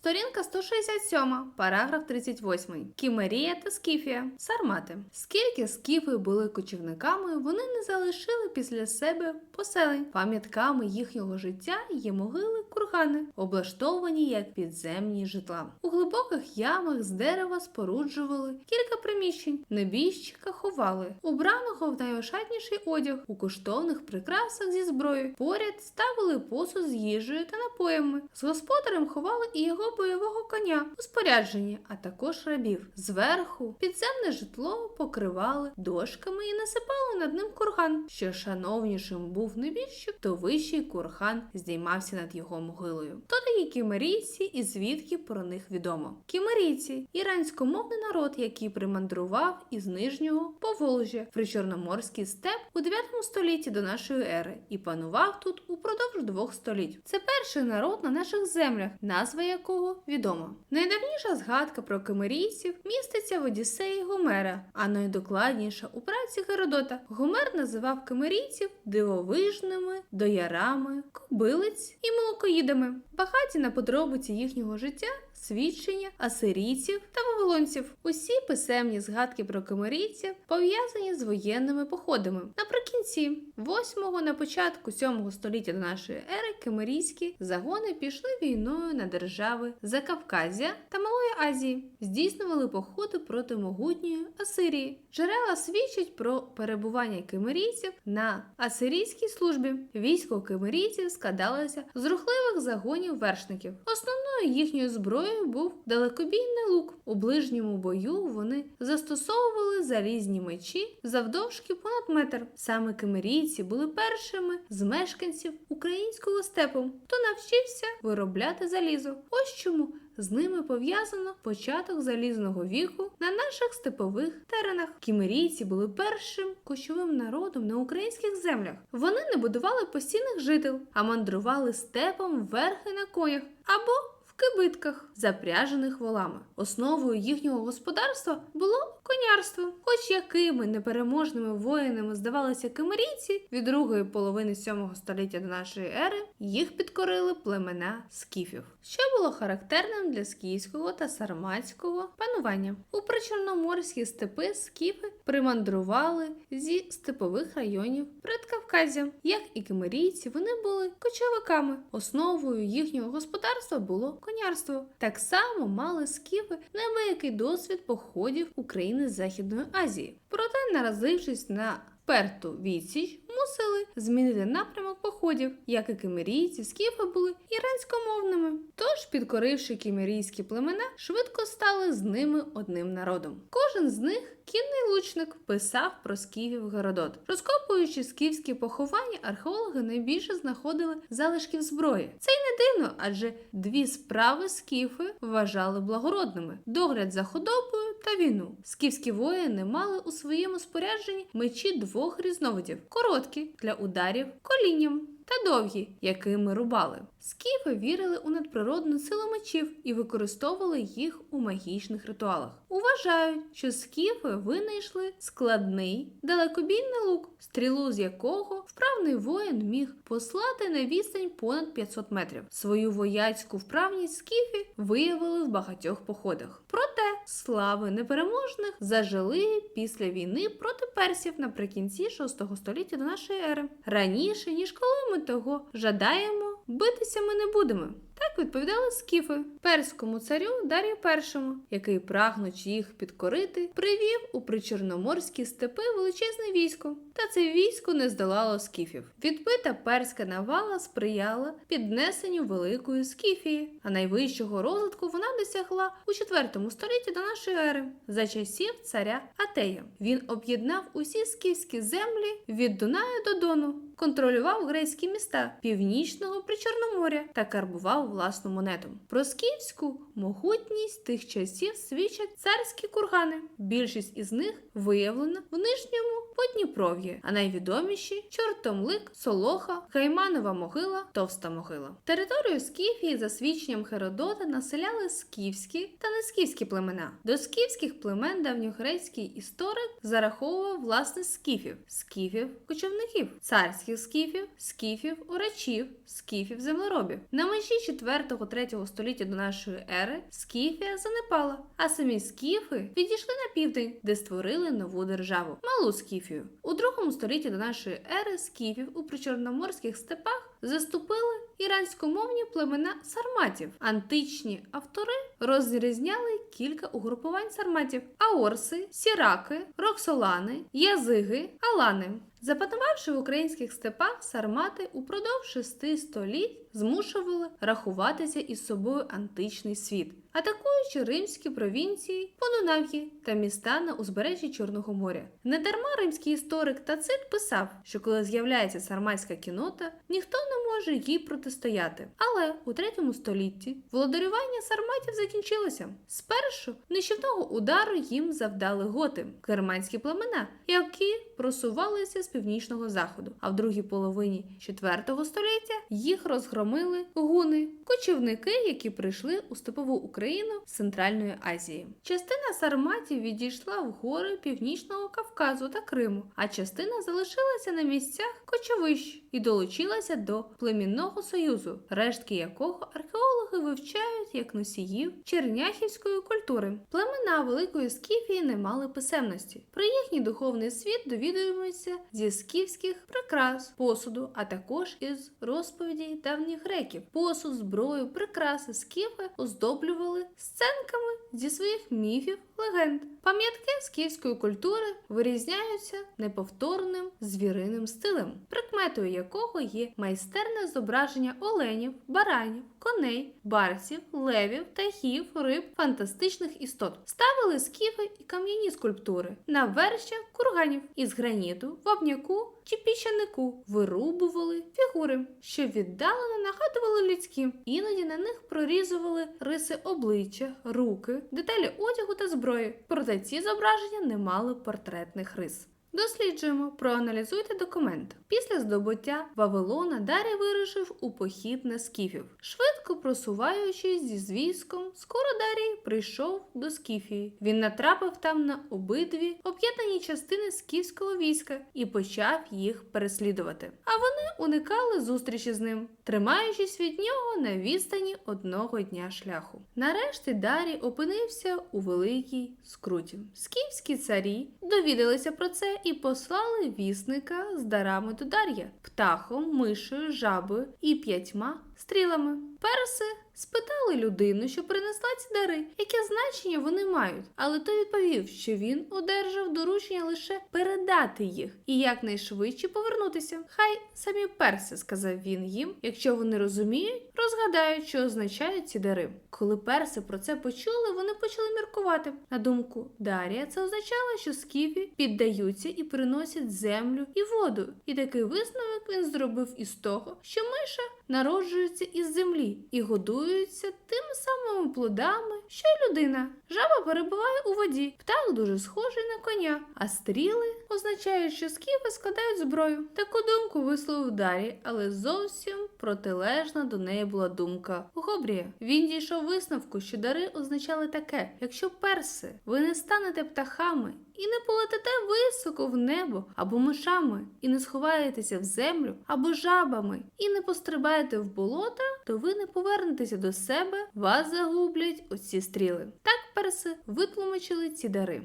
Сторінка 167, параграф 38. Кімерія та Скіфія. Сармати. Скільки скіфи були кочівниками, вони не залишили після себе поселень. Пам'ятками їхнього життя є могили кургани, облаштовані як підземні житла. У глибоких ямах з дерева споруджували кілька приміщень. Небіжчика ховали, убраного в найошатніший одяг, у коштовних прикрасах зі зброєю. Поряд ставили посуд з їжею та напоями. З господарем ховали і його бойового коня у спорядженні, а також рабів. Зверху підземне житло покривали дошками і насипали над ним курган. Що шановнішим був небіжчик, то вищий курган здіймався над його могилою. То такі кімерійці і звідки про них відомо. Кімерійці іранськомовний народ, який примандрував із нижнього Поволжя в причорноморський степ у 9 столітті до нашої ери і панував тут упродовж двох століть. Це перший народ на наших землях, назва якого відома. Найдавніша згадка про кимерійців міститься в Одіссеї Гомера, а найдокладніша у праці Геродота. Гомер називав кимерійців дивовижними, доярами, кобилиць і молокоїдами, багаті на подробиці їхнього життя свідчення асирійців та вавилонців. Усі писемні згадки про кимерійців пов'язані з воєнними походами. Наприкінці 8-го на початку 7-го століття до нашої ери кимерійські загони пішли війною на держави Закавказя та Малої Азії, здійснювали походи проти могутньої Асирії. Джерела свідчать про перебування кимерійців на асирійській службі. Військо кимерійців складалося з рухливих загонів вершників. Основною їхньою зброєю був далекобійний лук. У ближньому бою вони застосовували залізні мечі завдовжки понад метр. Саме кимерійці були першими з мешканців українського степу, хто навчився виробляти залізо. Ось чому з ними пов'язано початок залізного віку на наших степових теренах. Кімерійці були першим кочовим народом на українських землях. Вони не будували постійних жител, а мандрували степом верхи на конях або кибитках, запряжених волами. Основою їхнього господарства було конярство. Хоч якими непереможними воїнами здавалися кимерійці від другої половини 7 століття до нашої ери, їх підкорили племена скіфів, що було характерним для скіфського та сарматського панування. У причорноморські степи скіфи примандрували зі степових районів Предкавказя. Як і кимерійці, вони були кочовиками. Основою їхнього господарства було конярство. Так само мали скіфи неабиякий досвід походів України з Західної Азії. Проте, наразившись на перту відсіч, мусили змінити напрямок походів, як і кимерійці, скіфи були іранськомовними. Тож, підкоривши кімерійські племена, швидко стали з ними одним народом. Кожен з них кінний лучник писав про скіфів Геродот. Розкопуючи скіфські поховання, археологи найбільше знаходили залишків зброї. Це й не дивно, адже дві справи скіфи вважали благородними: догляд за худобою та війну. Скіфські воїни мали у своєму спорядженні мечі двох різновидів: короткі для ударів колінням. Та довгі, якими рубали. Скіфи вірили у надприродну силу мечів і використовували їх у магічних ритуалах. Уважають, що скіфи винайшли складний далекобійний лук, стрілу з якого вправний воїн міг послати на відстань понад 500 метрів. Свою вояцьку вправність скіфи виявили в багатьох походах. Проте слави непереможних зажили після війни проти персів наприкінці 6 століття до нашої ери. Раніше ніж коли ми того жадаємо, битися ми не будемо. Відповідали скіфи перському царю Дар'ю І, який, прагнучи їх підкорити, привів у причорноморські степи величезне військо. Та це військо не здолало скіфів. Відбита перська навала сприяла піднесенню великої скіфії, а найвищого розвитку вона досягла у 4 столітті до нашої ери за часів царя Атея. Він об'єднав усі скіфські землі від Дунаю до Дону, контролював грецькі міста північного причорноморя та карбував власну монету. Про скіфську могутність тих часів свідчать царські кургани. Більшість із них виявлено в нижньому Подніпров'ї, а найвідоміші Чортомлик, Солоха, Гайманова могила, Товста могила. Територію Скіфії за свідченням Херодота населяли скіфські та нескіфські племена. До скіфських племен давньогрецький історик зараховував власне скіфів, скіфів, кочівників, царських селянських скіфів, скіфів, орачів, скіфів землеробів. На межі 4-3 століття до нашої ери Скіфія занепала, а самі скіфи відійшли на південь, де створили нову державу малу Скіфію. У другому столітті до нашої ери скіфів у причорноморських степах заступили іранськомовні племена сарматів. Античні автори розрізняли кілька угрупувань сарматів: аорси, сіраки, роксолани, язиги, алани. Запанувавши в українських степах, сармати упродовж шести століть змушували рахуватися із собою античний світ, атакуючи римські провінції, Понунав'ї та міста на узбережжі Чорного моря. Недарма римський історик Тацит писав, що коли з'являється сарматська кінота, ніхто не може їй протистояти. Але у третьому столітті володарювання сарматів закінчилося. Спершу нищівного удару їм завдали готи, керманські племена, які просувалися з північного заходу. А в другій половині IV століття їх розгромили гуни, кочівники, які прийшли у степову Україну з Центральної Азії. Частина сарматів відійшла в гори Північного Кавказу та Криму, а частина залишилася на місцях кочовищ і долучилася до племінного союзу, рештки якого археологи вивчають як носіїв черняхівської культури. Племена Великої Скіфії не мали писемності. Про їхній духовний світ довідуємося зі скіфських прикрас, посуду, а також із розповідей давніх греків. Посуд, зброю, прикраси скіфи оздоблювали сценками зі своїх міфів, легенд. Пам'ятки скіфської культури вирізняються неповторним звіриним стилем, прикметою якого є майстерне зображення оленів, баранів, коней, барсів, левів, птахів, риб, фантастичних істот. Ставили скіфи і кам'яні скульптури на верщах курганів із граніту, вапняку чи піщанику вирубували фігури, що віддалено нагадували людські. Іноді на них прорізували риси обличчя, руки, деталі одягу та зброї. Проте ці зображення не мали портретних рис. Досліджуємо, проаналізуйте документ. Після здобуття Вавилона Дарій вирушив у похід на скіфів. Швидко просуваючись зі військом, скоро Дарій прийшов до Скіфії. Він натрапив там на обидві об'єднані частини скіфського війська і почав їх переслідувати. А вони уникали зустрічі з ним, тримаючись від нього на відстані одного дня шляху. Нарешті Дарій опинився у великій скруті. Скіфські царі довідалися про це і послали вісника з дарами до Дар'я птахом, мишею, жабою і п'ятьма стрілами. Перси спитали людину, що принесла ці дари, яке значення вони мають. Але той відповів, що він одержав доручення лише передати їх і якнайшвидше повернутися. Хай самі перси, сказав він їм, якщо вони розуміють, розгадають, що означають ці дари. Коли перси про це почули, вони почали міркувати. На думку Дарія, це означало, що скіфі піддаються і приносять землю і воду. І такий висновок він зробив із того, що миша народжується із землі і годуються тими самими плодами, що й людина. Жаба перебуває у воді, птах дуже схожий на коня, а стріли означають, що скіфи складають зброю. Таку думку висловив Дарі, але зовсім протилежна до неї була думка Гобрія. Він дійшов висновку, що дари означали таке: якщо перси, ви не станете птахами. І не полетите високо в небо або мишами, і не сховаєтеся в землю або жабами, і не пострибаєте в болота, то ви не повернетеся до себе, вас загублять оці стріли. Так перси витлумачили ці дари.